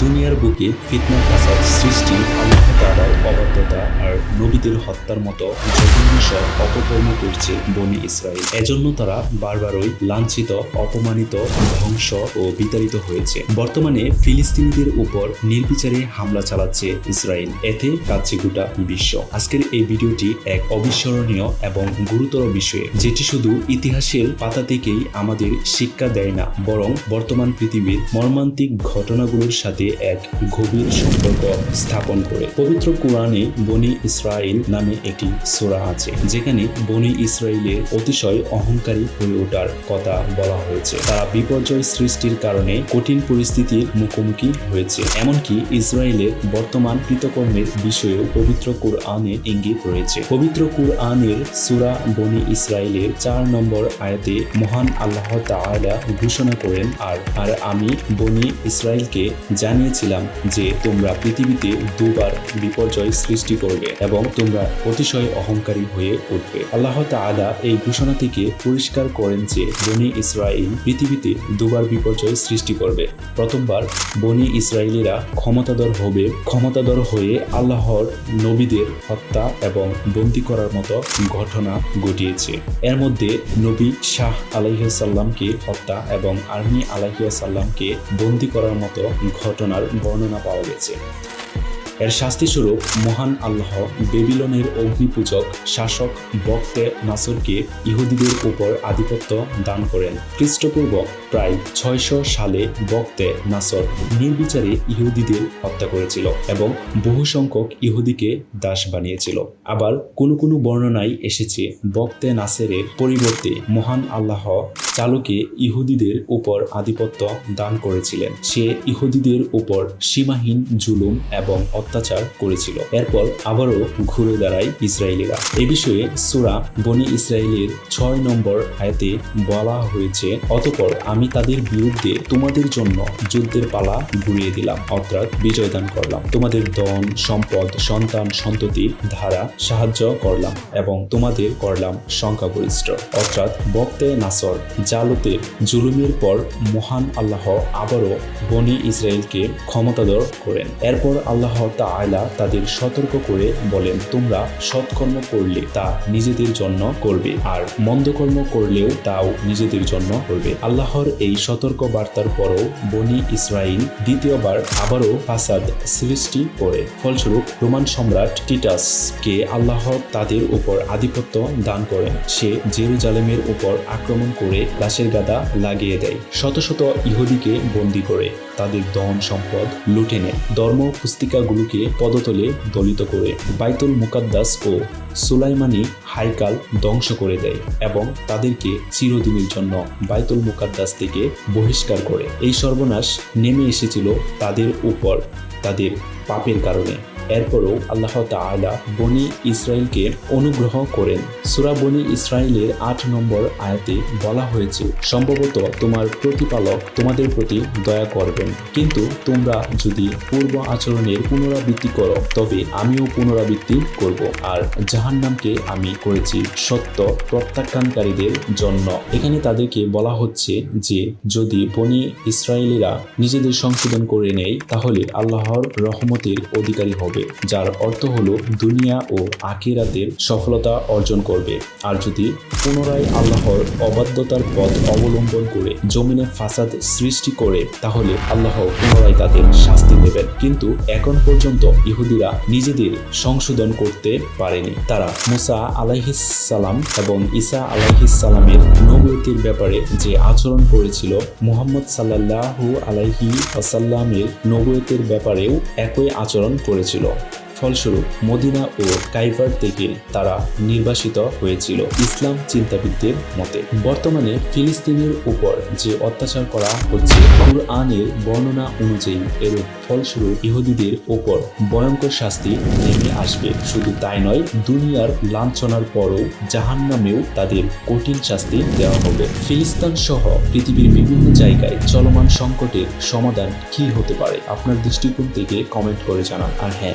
দুনিয়ার বুকে ফিতনা, ফাসাদ, সৃষ্টি, আল্লাহ তাআলার অবাধ্যতা আর নবীদের হত্যার মতো জঘন্য সব অপকর্ম করছে বনি ইসরায়েল এজন্য তারা বারবারই লাঞ্ছিত, অপমানিত, ধ্বংস ও বিতাড়িত হয়েছে। বর্তমানে ফিলিস্তিনিদের উপর নির্বিচারে হামলা চালাচ্ছে ইসরায়েল এতে কাঁদছে গোটা বিশ্ব। আজকের এই ভিডিওটি এক অবিস্মরণীয় এবং গুরুতর বিষয়ে, যেটি শুধু ইতিহাসের পাতা থেকেই আমাদের শিক্ষা দেয় না, বরং বর্তমান পৃথিবীর মর্মান্তিক ঘটনাগুলোর সাথে এক গভীর সম্পর্ক স্থাপন করে। পবিত্র কোরআনে বনি ইসরায়েল নামে একটি সোরা আছে, যেখানে বনি ইসরায়েলের অতিশয় অহংকারী হয়ে ওঠার কথা বলা হয়েছে। তারা বিপর্যয় সৃষ্টির কারণে কঠিন পরিস্থিতির মুখোমুখি হয়েছে। এমনকি ইসরায়েলের বর্তমান কৃতকর্মের বিষয়েও পবিত্র কোরআনে ইঙ্গিত রয়েছে। পবিত্র কোরআনের সুরা বনি ইসরায়েলের চার নম্বর আয়াতে মহান আল্লাহ তাআলা ঘোষণা করেন, আর আর আমি বনি ইসরায়েলকে জানিয়েছিলাম যে তোমরা পৃথিবীতে দুবার বিপর্যয় সৃষ্টি করবে এবং তোমরা অতিশয় অহংকারী হয়ে উঠবে। আল্লাহ তাআলা এই ঘোষণা থেকে পরিষ্কার করেন যে বনি ইসরায়েল পৃথিবীতে দুবার বিপর্যয় সৃষ্টি করবে। প্রথমবার বনি ইসরায়েলিরা ক্ষমতাধর হবে, ক্ষমতাধর হয়ে আল্লাহর নবীদের হত্যা এবং বন্দী করার মতো ঘটনা ঘটিয়েছে। এর মধ্যে নবী শাহ আলাইসাল্লামকে হত্যা এবং আর্মি আলাইসাল্লামকে বন্দী করার মতো profesional výborný na pálě věci. এর শাস্তিস্বরূপ মহান আল্লাহ বেবিলনের অগ্নিপূজক শাসক বক্তে নাসরকে ইহুদিদের উপর আধিপত্য দান করেন। খ্রিস্টপূর্ব প্রায় ছয়শো সালে বক্তে নাসর নির্বিচারে ইহুদিদের হত্যা করেছিল এবং বহু সংখ্যক ইহুদিকে দাস বানিয়েছিল। আবার কোনো কোনো বর্ণনায় এসেছে বক্তে নাসেরের পরিবর্তে মহান আল্লাহ চালকে ইহুদিদের উপর আধিপত্য দান করেছিলেন। সে ইহুদিদের উপর সীমাহীন জুলুম এবং অত্যাচার করেছিল। এরপর আবারও ঘুরে দাঁড়ায় ইসরায়েলিরা। এ বিষয়ে সুরা বনি ইসরায়েলের ছয় নম্বর আয়তে বলা হয়েছে, অতপর আমি তাদের বিরুদ্ধে তোমাদের জন্য যুদ্ধের পালা ঘুরিয়ে দিলাম, অর্থাৎ বিজয় দান করলাম। তোমাদের ধন, সম্পদ, সন্তান, সন্ততি, ধারা, সাহায্য করলাম এবং তোমাদের করলাম সংখ্যাগরিষ্ঠ। অর্থাৎ বক্তে নাসর জালতের জুলুমের পর মহান আল্লাহ আবারও বনি ইসরায়েলকে ক্ষমতাধর করেন। এরপর আল্লাহ তাআলা তাদের সতর্ক করে বলেন, তোমরা সৎকর্ম করলে তা নিজেদের জন্য করবে আর মন্দকর্ম করলেও তাও নিজেদের জন্য করবে। আল্লাহর এই সতর্ক বার্তার পরও বনি ইসরায়েল দ্বিতীয়বার আবারও ফাসাদ সৃষ্টি করে। ফলস্বরূপ রোমান সম্রাট টিটাসকে আল্লাহ তাদের উপর আধিপত্য দান করেন। সে জেরুজালেমের উপর আক্রমণ করে লাশের গাদা লাগিয়ে দেয়। শত শত ইহুদিকে বন্দী করে তাদের ধন সম্পদ লুটে নেয়। ধর্ম পুস্তিকাগুলোকে পদতলে দলিত করে বাইতুল মুকাদ্দাস ও সুলাইমানি হাইকাল ধ্বংস করে দেয় এবং তাদেরকে চিরদিনের জন্য বাইতুল মুকাদ্দাস থেকে বহিষ্কার করে। এই সর্বনাশ নেমে এসেছিল তাদের উপর, তাদের পাপের কারণে। এরপরও আল্লাহ তাআলা বনি ইসরায়েলকে অনুগ্রহ করেন। সুরা বনি ইসরায়েলের আট নম্বর আয়াতে বলা হয়েছে, সম্ভবত তোমার প্রতিপালক তোমাদের প্রতি দয়া করবেন। কিন্তু তোমরা যদি পূর্ব আচরণের পুনরাবৃত্তি করো, তবে আমিও পুনরাবৃত্তি করব। আর জাহান্নামকে আমি করেছি সত্য প্রত্যাখ্যানকারীদের জন্য। এখানে তাদেরকে বলা হচ্ছে যে, যদি বনি ইসরায়েলিরা নিজেদের সংশোধন করে নেয়, তাহলে আল্লাহর রহমতের অধিকারী হবে। যার অর্থ হলো দুনিয়া ও আখিরাতের সফলতা অর্জন করবে। আর যদি পুনরায় আল্লাহর অবাধ্যতার পথ অবলম্বন করে জমিনে ফাসাদ সৃষ্টি করে, তাহলে আল্লাহ পুনরায় তাদের শাস্তি দেবেন। কিন্তু এখন পর্যন্ত ইহুদিরা নিজেদের সংশোধন করতে পারেনি। তারা মুসা আলাইহিসালাম এবং ঈসা আলাইহিসালামের নবতির ব্যাপারে যে আচরণ করেছিল, মুহাম্মদ সাল্লাল্লাহু আলাইহি আসাল্লামের নবতির ব্যাপারেও একই আচরণ করেছিল। estilo. ফলস্বরূপ মদিনা ও কাইভার থেকে তারা নির্বাসিত হয়েছিল ইসলাম চিন্তাবিদদের মতে। বর্তমানে ফিলিস্তিনের উপর যে অত্যাচার করা হচ্ছে, কুরআনের বর্ণনা অনুযায়ী এর ফলস্বরূপ ইহুদিদের উপর ভয়ঙ্কর শাস্তি নেমে আসবে। শুধু তাই নয়, দুনিয়ার লাঞ্ছনার পরও জাহান্নামেও তাদের কঠিন শাস্তি দেওয়া হবে। ফিলিস্তান সহ পৃথিবীর বিভিন্ন জায়গায় চলমান সংকটের সমাধান কি হতে পারে? আপনার দৃষ্টিকোণ থেকে কমেন্ট করে জানান। আর হ্যাঁ